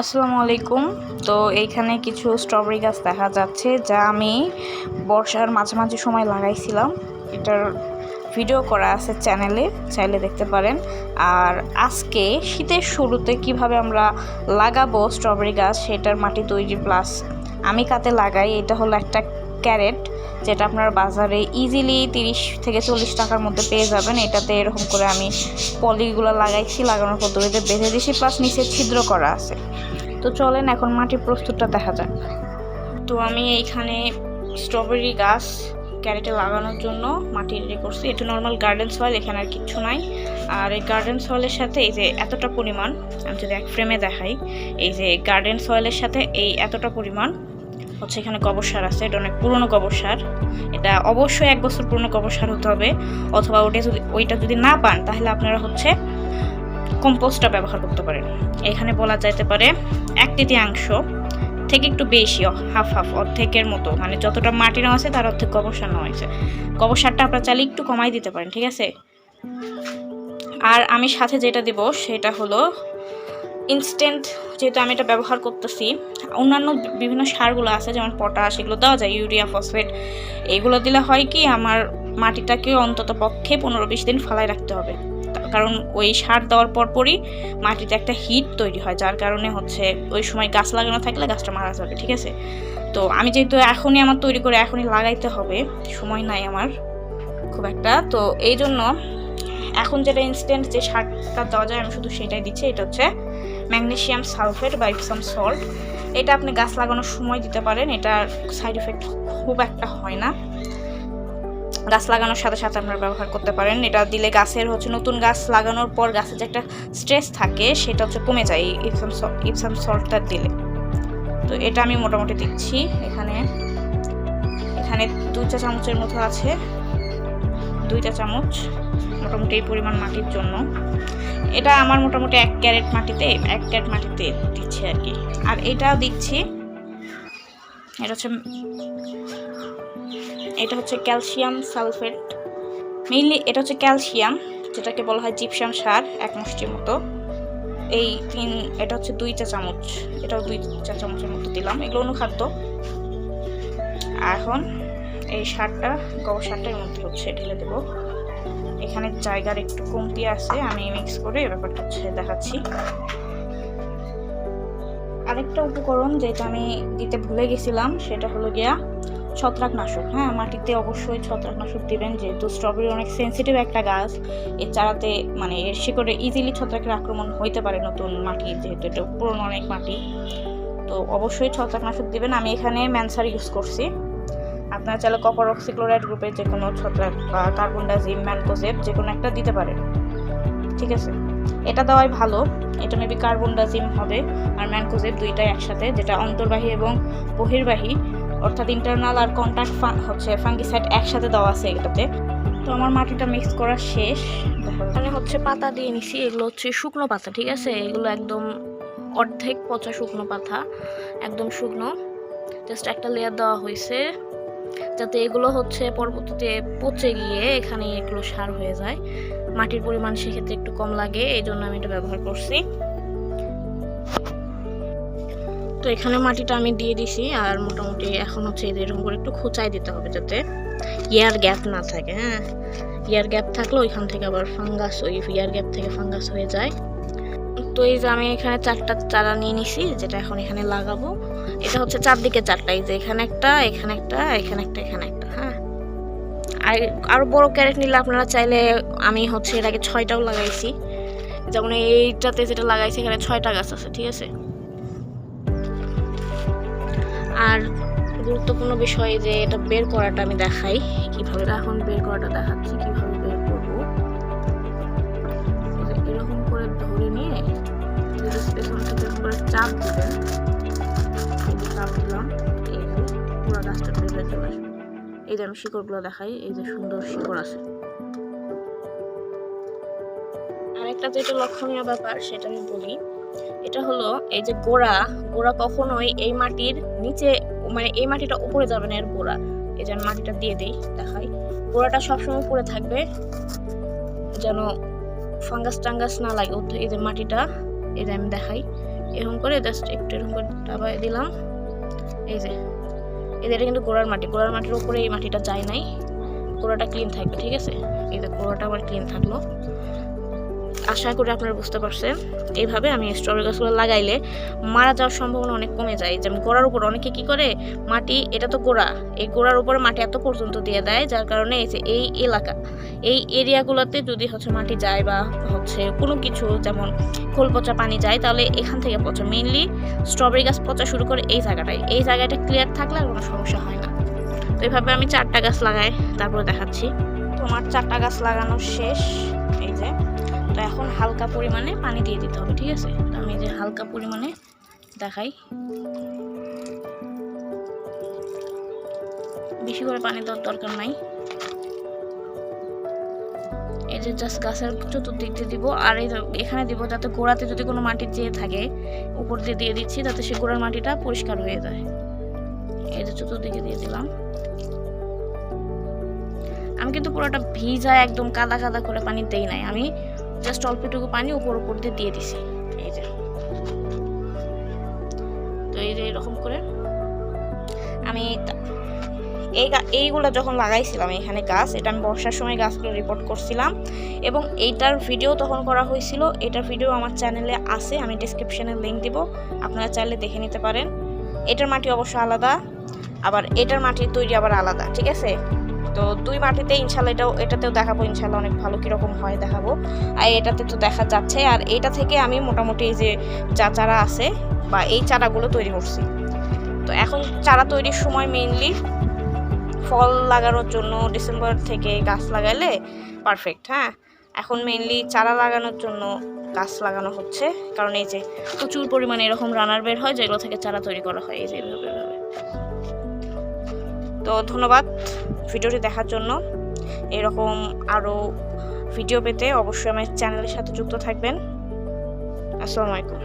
আসসালামু আলাইকুম। তো এইখানে কিছু স্ট্রবেরি গাছ দেখা যাচ্ছে যা আমি বর্ষার মাঝামাঝি সময় লাগাইছিলাম। এটার ভিডিও করা আছে চ্যানেলে চাইলে দেখতে পারেন। আর আজকে শীতের শুরুতে কীভাবে আমরা লাগাবো স্ট্রবেরি গাছ, সেটার মাটি তৈরি প্লাস আমি কাতে লাগাই, এটা হলো একটা ক্যারেট যেটা আপনার বাজারে ইজিলি তিরিশ থেকে চল্লিশ টাকার মধ্যে পেয়ে যাবেন। এটাতে এরকম করে আমি পলিগুলো লাগাইছি, লাগানোর পদ্ধতিতে বেঁধে দিয়েছি প্লাস নিচে ছিদ্র করা আছে। তো চলেন এখন মাটির প্রস্তুতটা দেখা যাক। তো আমি এইখানে স্ট্রবেরি গাছ, ক্যারেটে লাগানোর জন্য মাটি রেডি করছি। এটা নর্মাল গার্ডেন সয়েল এখানে আর কিচ্ছু নাই। আর এই গার্ডেন সয়েলের সাথে এই যে এতটা পরিমাণ, আমি যদি এক ফ্রেমে দেখাই, এই যে গার্ডেন সয়েলের সাথে এই এতটা পরিমাণ, হচ্ছে এখানে গোবর সার আছে। এটা অনেক পুরনো গোবর সার। এটা অবশ্যই এক বছর পুরনো গোবর সার হতে হবে। অথবা ওটা যদি ওইটা যদি না পান, তাহলে আপনারা হচ্ছে কম্পোস্টটা ব্যবহার করতে পারেন। এখানে বলা যাইতে পারে এক তৃতীয়াংশ থেকে একটু বেশি হাফ হাফ অর্ধেকের মতো। মানে যতটা মাটি নেওয়া আছে তার অর্ধেক গোবর সার নেওয়া হয়েছে গোবর সারটা আপনারা চাইলে একটু কমাই দিতে পারেন, ঠিক আছে? আর আমি সাথে যেটা দিব সেটা হলো ইনস্ট্যান্ট যেহেতু আমি এটা ব্যবহার করতেছি, অন্যান্য বিভিন্ন সারগুলো আছে, যেমন পটাশ এগুলো দেওয়া যায় ইউরিয়া ফসফেট এগুলো দিলে হয় কি আমার মাটিটাকে অন্তত পক্ষে পনেরো বিশ দিন ফালাই রাখতে হবে। কারণ ওই সার দেওয়ার পরপরই মাটিতে একটা হিট তৈরি হয়, যার কারণে হচ্ছে ওই সময় গাছ লাগানো থাকলে গাছটা মারা যাবে, ঠিক আছে? তো আমি যেহেতু এখনই আমার তৈরি করে এখনই লাগাইতে হবে, সময় নাই আমার খুব একটা, তো এই জন্য এখন যেটা ইনস্ট্যান্ট যে সারটা দেওয়া যায় আমি শুধু সেটাই দিচ্ছি, এটা হচ্ছে ম্যাগনেসিয়াম সালফেট বা ইপসাম সল্ট এটা আপনি গাছ লাগানোর সময় দিতে পারেন, এটার সাইড এফেক্ট খুব একটা হয় না। গাছ লাগানোর সাথে সাথে আপনারা ব্যবহার করতে পারেন। এটা দিলে গাছের হচ্ছে নতুন গাছ লাগানোর পর গাছের যে একটা স্ট্রেস থাকে, সেটা হচ্ছে কমে যায় ইপসাম ইপসাম সল্টটা দিলে। তো এটা আমি মোটামুটি দিচ্ছি। এখানে এখানে দুই চা চামচের মতো আছে। দুইটা চামচ, মোটামুটি এই পরিমাণ মাটির জন্য। এটা আমার মোটামুটি এক ক্যারেট মাটিতে, এক ক্যারেট মাটিতে দিচ্ছি আর কি। আর এটা দিচ্ছি, এটা হচ্ছে এটা হচ্ছে ক্যালসিয়াম সালফেট। মেইনলি এটা হচ্ছে ক্যালসিয়াম, যেটাকে বলা হয় জিপসাম সার, এক মুষ্টির মতো। এই তিন, এটা হচ্ছে দুই চা চামচ, এটাও দুই চা চামচের মতো দিলাম, এগুলো অনুখাদ্য। এখন এই সারটা, গোবর সারটা এর মধ্যে হচ্ছে ঢেলে দেবো। এখানে জায়গার একটু কমতি আছে, আমি মিক্স করে ব্যাপারটা হচ্ছে দেখাচ্ছি। আরেকটা উপকরণ যেটা আমি দিতে ভুলে গেছিলাম, সেটা হলো গিয়া ছত্রাকনাশক। হ্যাঁ মাটিতে অবশ্যই ছত্রাকনাশক দিবেন, যেহেতু স্ট্রবেরি অনেক সেনসিটিভ একটা গাছ। এর চারাতে মানে এর শিকড়ে ইজিলি ছত্রাকের আক্রমণ হইতে পারে নতুন মাটি, যেহেতু এটা পুরনো অনেক মাটি। তো অবশ্যই ছত্রাকনাশক দিবেন। আমি এখানে ম্যানসার ইউজ করছি। আপনারা চাইলে কপার অক্সিক্লোরাইড গ্রুপের যে কোনো ছত্রাক বা কার্বন ডাইজিম ম্যানকোজেব যে কোনো একটা দিতে পারেন। ঠিক আছে? এটা দেওয়াই ভালো। এটা মেবি কার্বন ডাইজিম হবে আর ম্যানকোজেব দুইটাই একসাথে, যেটা অন্তর্বাহী এবং বহির্বাহী। অর্থাৎ ইন্টারনাল আর কন্ট্যাক্ট হচ্ছে ফাঙ্গিসাইড একসাথে দেওয়া আছে এটাতে তো আমার মাটিটা মিক্স করা শেষ। এখানে হচ্ছে পাতা দিয়ে নিছি, এগুলো হচ্ছে শুকনো পাতা, ঠিক আছে? এগুলো একদম অর্ধেক পচা শুকনো পাতা, একদম শুকনো। জাস্ট একটা লেয়ার দেওয়া হয়েছে, যাতে এগুলো হচ্ছে পরবর্তীতে পচে গিয়ে এখানে এগুলো সার হয়ে যায়। মাটির পরিমাণ সেক্ষেত্রে একটু কম লাগে এই জন্য আমি এটা ব্যবহার করছি। তো এখানে মাটিটা আমি দিয়ে দিছি আর মোটামুটি এখন হচ্ছে এরকম করে একটু খোঁচাই দিতে হবে যাতে ইয়ার গ্যাপ না থাকে হ্যাঁ? ইয়ার গ্যাপ থাকলে ওইখান থেকে আবার ফাঙ্গাস, ওই ইয়ার গ্যাপ থেকে ফাঙ্গাস হয়ে যায়। তো এই যে আমি এখানে চারটা চারা নিয়ে নিছি, যেটা এখন এখানে লাগাবো। এটা হচ্ছে চারদিকে চারটা, এই যে এখানে একটা এখানে একটা এখানে একটা এখানে একটা হ্যাঁ? আর আরও বড় ক্যারেট নিলে আপনারা চাইলে আমি হচ্ছে এর আগে ছয়টাও লাগাইছি। যেমন এইটাতে যেটা লাগাইছি, এখানে ছয়টা গাছ আছে, ঠিক আছে? আর গুরুত্বপূর্ণ বিষয় যে এটা বের করাটা আমি দেখাই, কীভাবে এখন বের করাটা দেখাচ্ছি, কীভাবে বের করব। এরকম করে ধরে নিয়ে পেছন করে চাপ দিবেন চাপ দিলাম, এই যে পুরো গাছটা বের চলে আসবে এই যে আমি শিকড়গুলো দেখাই, এই যে সুন্দর শিকড় আছে। আরেকটা যেটা লক্ষণীয় ব্যাপার, সেটা আমি বলি এটা হলো এই যে গোড়া গোড়া কখনোই এই মাটির নিচে মানে এই মাটিটা উপরে যাবে না, এর গোড়া। এই যে মাটিটা দিয়ে দিই, দেখাই। গোড়াটা সবসময় উপরে থাকবে, যেন ফাঙ্গাস টাঙ্গাস না লাগে এই যে মাটিটা। এই যে আমি দেখাই। এরকম করে জাস্ট একটু এরকম করে ডাবাই দিলাম। এই যে এদের কিন্তু গোড়ার মাটি। গোড়ার মাটির উপরে এই মাটিটা যায় নাই। গোড়াটা ক্লিন থাকবে, ঠিক আছে? এই যে গোড়াটা আবার ক্লিন থাকল। আশা করি আপনারা বুঝতে পারছেন। এইভাবে আমি স্ট্রবেরি গাছগুলো লাগাইলে মারা যাওয়ার সম্ভাবনা অনেক কমে যায়। যেমন গোড়ার উপর অনেকে কি করে, মাটি, এটা তো গোড়া, এই গোড়ার উপরে মাটি এত পর্যন্ত দিয়ে দেয়, যার কারণে এই যে এই এলাকা, এই এরিয়াগুলোতে যদি হচ্ছে মাটি যায় বা হচ্ছে কোনো কিছু, যেমন খোল পচা পানি যায়, তাহলে এখান থেকে পচা মেইনলি স্ট্রবেরি গাছ পচা শুরু করে এই জায়গাটায়। এই জায়গাটা ক্লিয়ার থাকলে আর কোনো সমস্যা হয় না। তো এইভাবে আমি চারটা গাছ লাগাই, তারপরে দেখাচ্ছি। তোমার চারটা গাছ লাগানো শেষ। তো এখন হালকা পরিমাণে পানি দিয়ে দিতে হবে, ঠিক আছে? তো আমি যে হালকা পরিমাণে দেখাই। বেশি করে পানি দেওয়ার দরকার নাই। এই যে জাস্ট গাছের চতুর্দিক দিয়ে দিব, আর এই এখানে দিব যাতে গোড়াতে যদি কোনো মাটি যেয়ে থাকে, উপর দিয়ে দিয়ে দিচ্ছি, যাতে সে গোড়ার মাটিটা পরিষ্কার হয়ে যায়। এই যে চতুর্দিকে দিয়ে দিলাম। আমি কিন্তু পুরোটা ভিজা একদম কাদা কাদা করে পানি দেই নাই। আমি জাস্ট অল্পটুকু পানি উপর উপর দিয়ে দিয়ে দিছি। এই যে। তো এই যে এরকম করে আমি এই এইগুলো যখন লাগাইছিলাম এখানে গাছ, এটা আমি বর্ষার সময় গাছগুলো রিপোর্ট করছিলাম এবং এইটার ভিডিও তখন করা হয়েছিল। এটার ভিডিও আমার চ্যানেলে আছে, আমি ডিসক্রিপশনে লিঙ্ক দিব। আপনারা চাইলে দেখে নিতে পারেন। এটার মাটি অবশ্য আলাদা, আবার এটার মাটির তৈরি আবার আলাদা, ঠিক আছে? তো দুই মাটিতে ইনশাল্লাহ এটাও, এটাতেও দেখাবো, ইনশাল্লাহ অনেক ভালো কীরকম হয় দেখাবো। আর এটাতে তো দেখা যাচ্ছে, আর এটা থেকে আমি মোটামুটি এই যে যা চারা আছে, বা এই চারাগুলো তৈরি করছি। তো এখন চারা তৈরির সময় মেইনলি ফল লাগানোর জন্য ডিসেম্বর থেকে গাছ লাগাইলে পারফেক্ট হ্যাঁ? এখন মেইনলি চারা লাগানোর জন্য গাছ লাগানো হচ্ছে, কারণ এই যে প্রচুর পরিমাণে এরকম রানার বের হয়, যেগুলো থেকে চারা তৈরি করা হয়, এই যে এভাবে তো ধন্যবাদ ভিডিওটি দেখার জন্য। এরকম আরও ভিডিও পেতে অবশ্যই আমার চ্যানেলের সাথে যুক্ত থাকবেন। আসসালামু আলাইকুম।